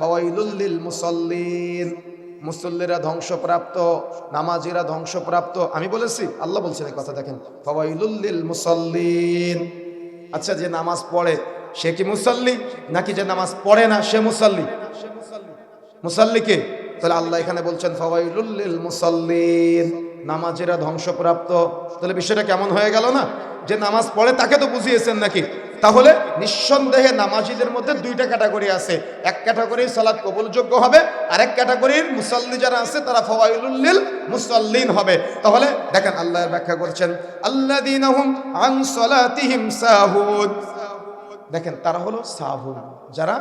ফওয়াইলুল্লিল মুসল্লিন। মুসল্লিরা ধ্বংসপ্রাপ্ত, নামাজিরা ধ্বংসপ্রাপ্ত। আমি বলেছি, আল্লাহ বলছেন এই কথা দেখেন ফওয়াইলুল্লিল মুসল্লিন। আচ্ছা যে নামাজ পড়ে, সে কি মুসল্লি? নাকি যে নামাজ পড়ে না, সে মুসল্লি? মুসল্লিকে তাহলে আল্লাহ এখানে বলছেন ফওয়াইলুল্লিল মুসল্লিন। নামাজেরা ধ্বংসপ্রাপ্ত। তাহলে বিষয়টা কেমন হয়ে গেল না? যে নামাজ পড়ে তাকে তো বুঝিয়েছেন নাকি? তাহলে নিঃসন্দেহে নামাজিদের মধ্যে দুইটা ক্যাটাগরি আছে। ক্যাটাগরির সালাদ কবুলযোগ্য হবে। আরেক ক্যাটাগরির মুসল্লি যারা আছে, তারা ফওয়াইলুল্লিল মুসল্লিন হবে। তাহলে দেখেন আল্লাহ ব্যাখ্যা করছেন আল্লাযীনাহুম আন সালাতিহিম সাহুন দেখেন তারা হলো সাহুদ, যারা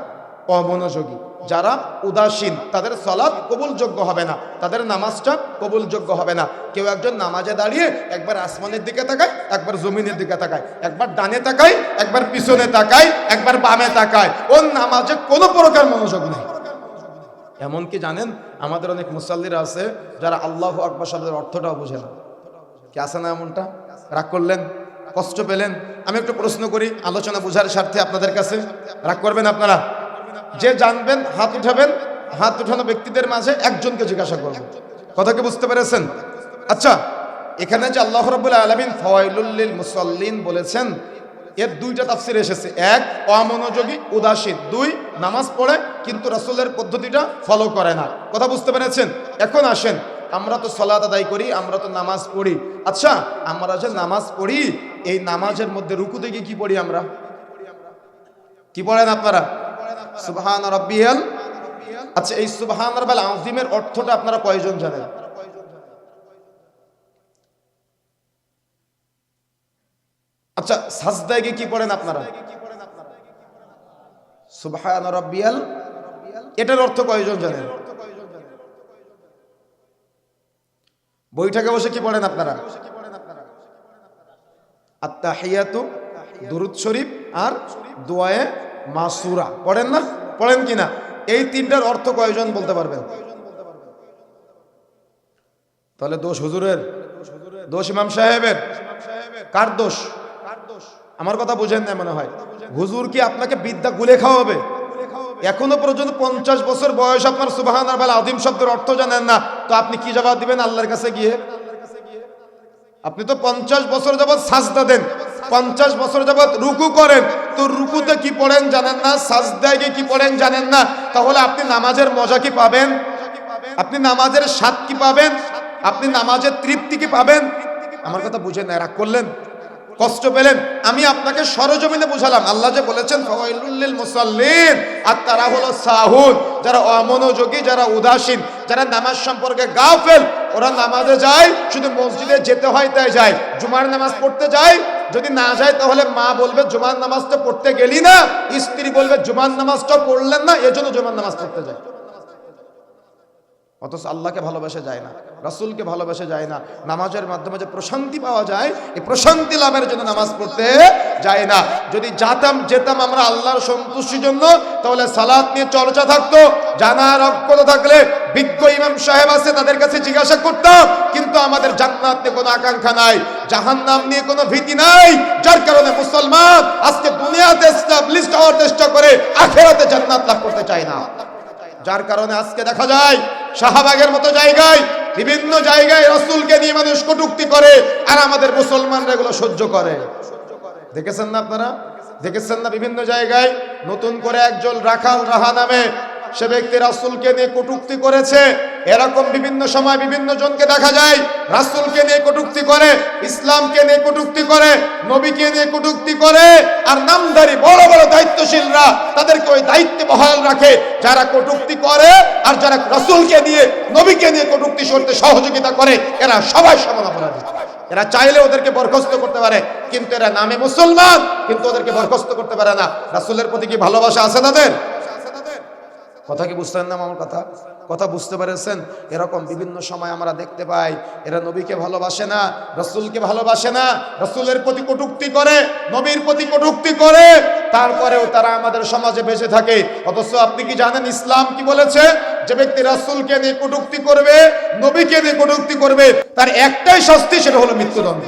অমনোযোগী যারা উদাসীন, তাদের সলাৎ কবুলযোগ্য হবে না। তাদের নামাজটা কবুলযোগ্য হবে না। কেউ একজন নামাজে দাঁড়িয়ে একবার আসমানের দিকে তাকায়, একবার জমিনের দিকে তাকায়, একবার ডানে তাকায়, একবার পিছনে তাকায়, একবার বামে তাকায়। ওর নামাজে কোনো প্রকার মনোযোগ নেই। এমনকি জানেন, আমাদের অনেক মুসাল্লিরা আছে, যারা আল্লাহ আকবর শব্দের অর্থটাও বুঝে না। কি আছে না এমনটা? রাগ করলেন? কষ্ট পেলেন? আমি একটু প্রশ্ন করি, আলোচনা বোঝার স্বার্থে আপনাদের কাছে? রাগ করবেন আপনারা? যে জানবেন, হাত উঠাবেন, হাত উঠানো ব্যক্তিদের মাঝে একজনকে জিজ্ঞাসা করবেন। কথা কি বুঝতে পেরেছেন? আচ্ছা এখানে যে আল্লাহ রবুল্লা আলমিন ফওয়াইলুল্লিল মুসল্লিন বলেছেন, এর দুইটা তাফসির এসেছে। এক, অমনোযোগী, উদাসীন। দুই, নামাজ পড়ে, কিন্তু রাসূলের পদ্ধতিটা ফলো করে না। কথা বুঝতে পেরেছেন? এখন আসেন, আমরা তো সলাত আদায় করি, আমরা তো নামাজ পড়ি। আচ্ছা আমরা যে নামাজ পড়ি, এই নামাজের মধ্যে রুকু গিয়ে কি পড়ি আমরা? কি পড়েন আপনারা? সুবহান রব্বিয়াল আচ্ছা এই সুবহান রব্বাল আযীমের অর্থটা আপনারা কয়জন জানেন? আচ্ছা সাজদায় কি পড়েন আপনারা? সুবহান রব্বিয়াল, এটার অর্থ কয়জন জানেন? বৈঠকে বসে কি পড়েন আপনারা? আত্মাহিয়াতু দুরুদ শরীফ আর দোয়ায়ে মাসুরা। পড়েন না? পড়েন কি না এই তিনটার অর্থ কয়জন বলতে পারবেন? তাহলে দোষ হুজুরের? দোষ ইমাম সাহেবের? কার দোষ? আমার কথা বুঝেন না মনে হয়। হুজুর কি আপনাকে বিদ্যা গুলে খাওয়াবে? এখনও পর্যন্ত পঞ্চাশ বছর বয়স আপনার সুবাহান আর আদিম শব্দের অর্থ জানেন না। তো আপনি কি জবাব দিবেন আল্লাহর কাছে গিয়ে? আপনি তো পঞ্চাশ বছর যাবৎ সাজদা দেন, পঞ্চাশ বছর যাবৎ রুকু করেন তো রুকুতে কি পড়েন জানেন না? সাজদায় কি পড়েন জানেন না? তাহলে আপনি নামাজের মজা কি পাবেন? আপনি নামাজের স্বাদ কি পাবেন? আপনি নামাজের তৃপ্তি কি পাবেন? আমার কথা বুঝে না রাগ করলেন? কষ্ট পেলেন। আমি আপনাকে সরজমিনে বুঝালাম। আল্লাহ যে বলেছেন, ফাওয়াইলুল মুসাল্লিন আর তারা হলো সাহুদ। যারা অমনোযোগী, যারা উদাসীন, যারা নামাজ সম্পর্কে গাফেল, ওরা নামাজে যায়, শুধু মসজিদে যেতে হয় তাই যায়। জুমার নামাজ পড়তে যায়, যদি না যায় তাহলে মা বলবে, জুমার নামাজটা পড়তে গেলি না। স্ত্রী বলবে, জুমার নামাজটা পড়লেন না, এজন্য জুমার নামাজ পড়তে যায়। অথচ আল্লাহকে ভালোবাসা যায় না, রাসুলকে ভালোবাসা যায় না, নামাজের মাধ্যমে যে প্রশান্তি পাওয়া যায়, এই প্রশান্তি লাভের জন্য নামাজ পড়তে যায় না। যদি যাতাম, যেতাম আমরা আল্লাহর সন্তুষ্টির জন্য, তাহলে সালাত নিয়ে চর্চা থাকতো, জানার অজ্ঞতা থাকলে বিজ্ঞ ইমাম সাহেব আছে, তাদের কাছে জিজ্ঞাসা করতাম, কিন্তু আমাদের জান্নাত নিয়ে কোনো আকাঙ্ক্ষা নাই, জাহান্নাম নিয়ে কোনো ভীতি নাই, যার কারণে মুসলমান আজকে দুনিয়াতে হওয়ার চেষ্টা করে, আখেরাতে জান্নাত লাভ করতে চায় না। যার কারণে আজকে দেখা যায় শাহবাগের মতো জায়গায়, বিভিন্ন জায়গায় রসুলকে নিয়ে মানুষ কটুক্তি করে, আর আমাদের মুসলমানরা এগুলো সহ্য করে। দেখেছেন না আপনারা? দেখেছেন না বিভিন্ন জায়গায় নতুন করে একজন রাখাল রাহা নামে সে ব্যক্তি রাসুলকে নিয়ে কটুক্তি করেছে। এরকম বিভিন্ন সময় বিভিন্ন জনকে দেখা যায়, রাসুলকে নিয়ে কটুক্তি করে, ইসলামকে নিয়ে কটুক্তি করে, নবীকে নিয়ে কটুক্তি করে, আর নামধারী বড় বড় দায়িত্বশীলরা তাদেরকে ওই দায়িত্বে বহাল রাখে। যারা কটুক্তি করে আর যারা রাসুলকে নিয়ে, নবীকে নিয়ে কটুক্তি করতে সহযোগিতা করে, এরা সবাই সমান অপরাধী এরা চাইলে ওদেরকে বরখাস্ত করতে পারে, কিন্তু এরা নামে মুসলমান, কিন্তু ওদেরকে বরখাস্ত করতে পারে না। রাসুলের প্রতি কি ভালোবাসা আছে তাদের? কথা কি বুঝতেন না আমার কথা? কথা বুঝতে পেরেছেন? এরকম বিভিন্ন সময় আমরা দেখতে পাই, এরা নবীকে ভালোবাসে না, রসুলকে ভালোবাসে না, রসুলের প্রতি কটুক্তি করে, নবীর প্রতি কটুক্তি করে, তারপরেও তারা আমাদের সমাজে বেঁচে থাকে। অথচ আপনি কি জানেন ইসলাম কি বলেছে? যে ব্যক্তি রাসুলকে নিয়ে কটুক্তি করবে, নবীকে নিয়ে কটুক্তি করবে, তার একটাই শাস্তি সেটা হলো মৃত্যুদণ্ড।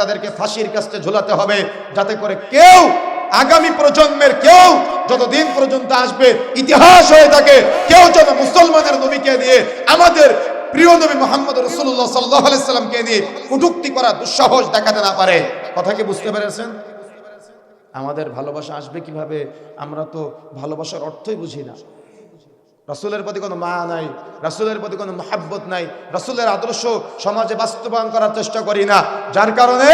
তাদেরকে ফাঁসির কাছে ঝুলাতে হবে, যাতে করে কেউ আগামী প্রজন্মের কেউ যতদিন পর্যন্ত আসবে, ইতিহাস হয়ে থাকে, কেউ যেন মুসলমানের নবীকে দিয়ে আমাদের প্রিয় নবী মোহাম্মদ রসুল্লাহ সাল্লাহ সাল্লামকে নিয়ে কটুক্তি করা দুঃসাহস দেখাতে না পারে। কথা কি বুঝতে পেরেছেন? আমাদের ভালোবাসা আসবে কীভাবে? আমরা তো ভালোবাসার অর্থই বুঝি না। রাসূলের প্রতি কোনো মায়া নাই, রাসূলের প্রতি কোনো মহাব্বত নাই, রাসূলের আদর্শ সমাজে বাস্তবায়ন করার চেষ্টা করি না। যার কারণে